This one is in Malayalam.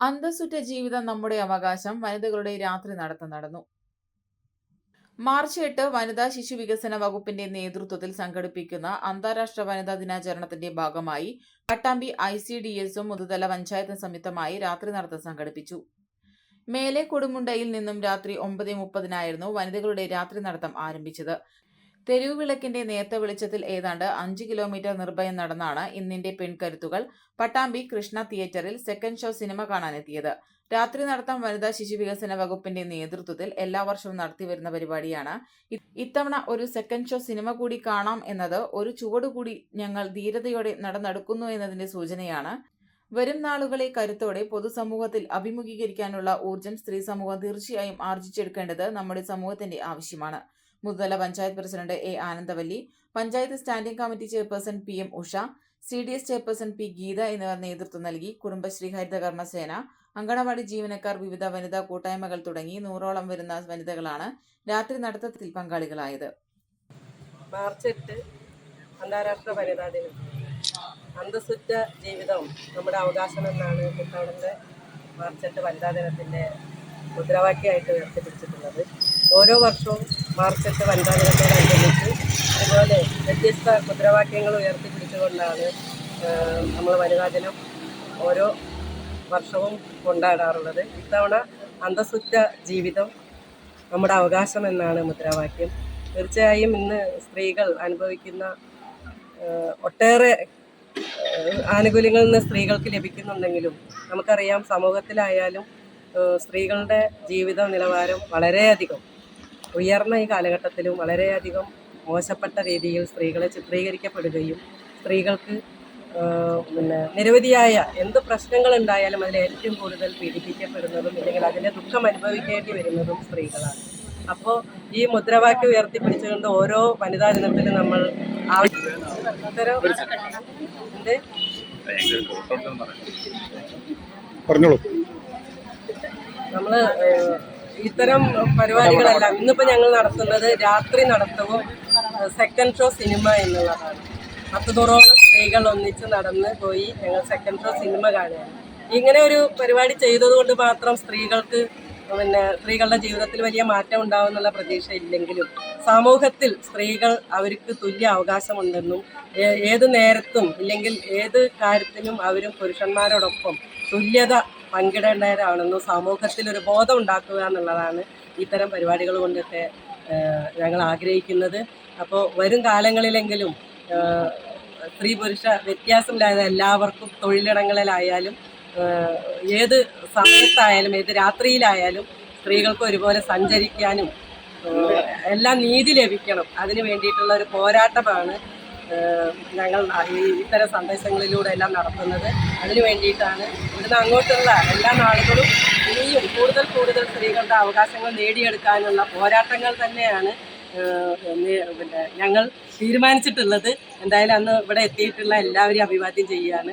അന്തസ്സുറ്റ ജീവിതം നമ്മുടെ അവകാശം വനിതകളുടെ രാത്രി നടത്തം നടന്നു. മാർച്ച് എട്ട് വനിതാ ശിശു വികസന വകുപ്പിന്റെ നേതൃത്വത്തിൽ സംഘടിപ്പിക്കുന്ന അന്താരാഷ്ട്ര വനിതാ ദിനാചരണത്തിന്റെ ഭാഗമായി പട്ടാമ്പി ഐ സി ഡി എസും മുതുതല പഞ്ചായത്തും സംയുക്തമായി രാത്രി നടത്തം സംഘടിപ്പിച്ചു. മേലെ കൊടുമുണ്ടയിൽ നിന്നും രാത്രി ഒമ്പത് മുപ്പതിനായിരുന്നു വനിതകളുടെ രാത്രി നടത്തം ആരംഭിച്ചത്. തെരുവ് വിളക്കിന്റെ നേർത്ത വെളിച്ചത്തിൽ ഏതാണ്ട് അഞ്ച് കിലോമീറ്റർ നിർഭയം നടന്നാണ് ഇന്നിന്റെ പെൺകരുത്തുകൾ. പട്ടാമ്പി കൃഷ്ണ തിയേറ്ററിൽ സെക്കൻഡ് ഷോ സിനിമ കാണാനെത്തിയത്. രാത്രി നടത്തം വനിതാ ശിശു വികസന വകുപ്പിന്റെ നേതൃത്വത്തിൽ എല്ലാ വർഷവും നടത്തിവരുന്ന പരിപാടിയാണ്. ഇത്തവണ ഒരു സെക്കൻഡ് ഷോ സിനിമ കൂടി കാണാം എന്നത് ഒരു ചുവടുകൂടി ഞങ്ങൾ ധീരതയോടെ നടന്നെടുക്കുന്നു എന്നതിന്റെ സൂചനയാണ്. വരും നാളുകളെ കരുത്തോടെ പൊതുസമൂഹത്തിൽ അഭിമുഖീകരിക്കാനുള്ള ഊർജം സ്ത്രീ സമൂഹം തീർച്ചയായും ആർജിച്ചെടുക്കേണ്ടത് നമ്മുടെ സമൂഹത്തിന്റെ ആവശ്യമാണ്. മുതല panchayat president A Anandavalli panchayat standing committee chairperson P M Usha C D S chairperson P Geetha എന്നിവർ നേതൃത്വം നൽകി കുടുംബശ്രീ ഹരിതകർമ്മസേന അങ്കണവാടി ജീവനക്കാർ വിവിധ വനിതാ കൂട്ടായ്മകൾ തുടങ്ങി നൂറോളം വരുന്ന വനിതകളാണ് രാത്രി നടത്തത്തിൽ പങ്കാളികളായത്. മാർച്ച് എട്ട് അന്താരാഷ്ട്ര വനിതാ ദിനം. അന്തസ്സുറ്റ ജീവിതം നമ്മുടെ അവകാശം എന്നാണ് ഇത്തവണത്തെ മാർച്ച് എട്ട് വനിതാ ദിനത്തിന്റെ മുദ്രാവാക്യമായിട്ട് ഉയർത്തിപ്പിടിച്ചിട്ടുള്ളത്. ഓരോ വർഷവും മാർച്ച് എട്ട് വനിതാ ദിനത്തോടനുബന്ധിച്ച് അതുപോലെ വ്യത്യസ്ത മുദ്രാവാക്യങ്ങൾ ഉയർത്തിപ്പിടിച്ചുകൊണ്ടാണ് നമ്മൾ വനിതാ ദിനം ഓരോ വർഷവും കൊണ്ടാടാറുള്ളത്. ഇത്തവണ അന്തസ്സുറ്റ ജീവിതം നമ്മുടെ അവകാശം എന്നാണ് മുദ്രാവാക്യം. തീർച്ചയായും ഇന്ന് സ്ത്രീകൾ അനുഭവിക്കുന്ന ഒട്ടേറെ ആനുകൂല്യങ്ങൾ ഇന്ന് സ്ത്രീകൾക്ക് ലഭിക്കുന്നുണ്ടെങ്കിലും നമുക്കറിയാം സമൂഹത്തിലായാലും സ്ത്രീകളുടെ ജീവിത നിലവാരം വളരെയധികം. ഉയർന്ന ഈ കാലഘട്ടത്തിലും വളരെയധികം മോശപ്പെട്ട രീതിയിൽ സ്ത്രീകളെ ചിത്രീകരിക്കപ്പെടുകയും സ്ത്രീകൾക്ക് പിന്നെ നിരവധിയായ എന്ത് പ്രശ്നങ്ങൾ ഉണ്ടായാലും അതിൽ ഏറ്റവും കൂടുതൽ പീഡിപ്പിക്കപ്പെടുന്നതും അല്ലെങ്കിൽ അതിന്റെ ദുഃഖം അനുഭവിക്കേണ്ടി വരുന്നതും സ്ത്രീകളാണ്. അപ്പോൾ ഈ മുദ്രാവാക്യം ഉയർത്തിപ്പിടിച്ചുകൊണ്ട് ഓരോ വനിതാ ദിനത്തിലും നമ്മൾ ആവശ്യം പറഞ്ഞോളൂ. നമ്മൾ ഇത്തരം പരിപാടികളെല്ലാം ഇന്നിപ്പോൾ ഞങ്ങൾ നടത്തുന്നത് രാത്രി നടത്തവും സെക്കൻഡ് ഷോ സിനിമ എന്നുള്ളതാണ്. പത്ത് നൂറോളം സ്ത്രീകൾ ഒന്നിച്ച് നടന്ന് പോയി ഞങ്ങൾ സെക്കൻഡ് ഷോ സിനിമ കാണുകയാണ്. ഇങ്ങനെ ഒരു പരിപാടി ചെയ്തതുകൊണ്ട് മാത്രം സ്ത്രീകൾക്ക് പിന്നെ സ്ത്രീകളുടെ ജീവിതത്തിൽ വലിയ മാറ്റം ഉണ്ടാവുമെന്നുള്ള പ്രതീക്ഷ ഇല്ലെങ്കിലും സമൂഹത്തിൽ സ്ത്രീകൾ അവർക്ക് തുല്യ അവകാശമുണ്ടെന്നും ഏത് നേരത്തും ഇല്ലെങ്കിൽ ഏത് കാര്യത്തിനും അവരും പുരുഷന്മാരോടൊപ്പം തുല്യത പങ്കിടേണ്ടവരാണെന്നും സമൂഹത്തിൽ ഒരു ബോധം ഉണ്ടാക്കുക എന്നുള്ളതാണ് ഇത്തരം പരിപാടികൾ കൊണ്ടൊക്കെ ഞങ്ങൾ ആഗ്രഹിക്കുന്നത്. അപ്പോൾ വരും കാലങ്ങളിലെങ്കിലും സ്ത്രീ പുരുഷ വ്യത്യാസമില്ലാതെ എല്ലാവർക്കും തൊഴിലിടങ്ങളിലായാലും ഏത് സമയത്തായാലും ഏത് രാത്രിയിലായാലും സ്ത്രീകൾക്ക് ഒരുപോലെ സഞ്ചരിക്കാനും എല്ലാം നീതി ലഭിക്കണം. അതിന് വേണ്ടിയിട്ടുള്ള ഒരു പോരാട്ടമാണ് ഞങ്ങൾ ഇത്തരം സന്ദേശങ്ങളിലൂടെ എല്ലാം നടത്തുന്നത്. അതിനു വേണ്ടിയിട്ടാണ് ഇവിടുന്ന് അങ്ങോട്ടുള്ള എല്ലാ നാളുകളും ഇനിയും കൂടുതൽ കൂടുതൽ സ്ത്രീകളുടെ അവകാശങ്ങൾ നേടിയെടുക്കാനുള്ള പോരാട്ടങ്ങൾ തന്നെയാണ് പിന്നെ ഞങ്ങൾ തീരുമാനിച്ചിട്ടുള്ളത്. എന്തായാലും അന്ന് ഇവിടെ എത്തിയിട്ടുള്ള എല്ലാവരെയും അഭിവാദ്യം ചെയ്യുകയാണ്.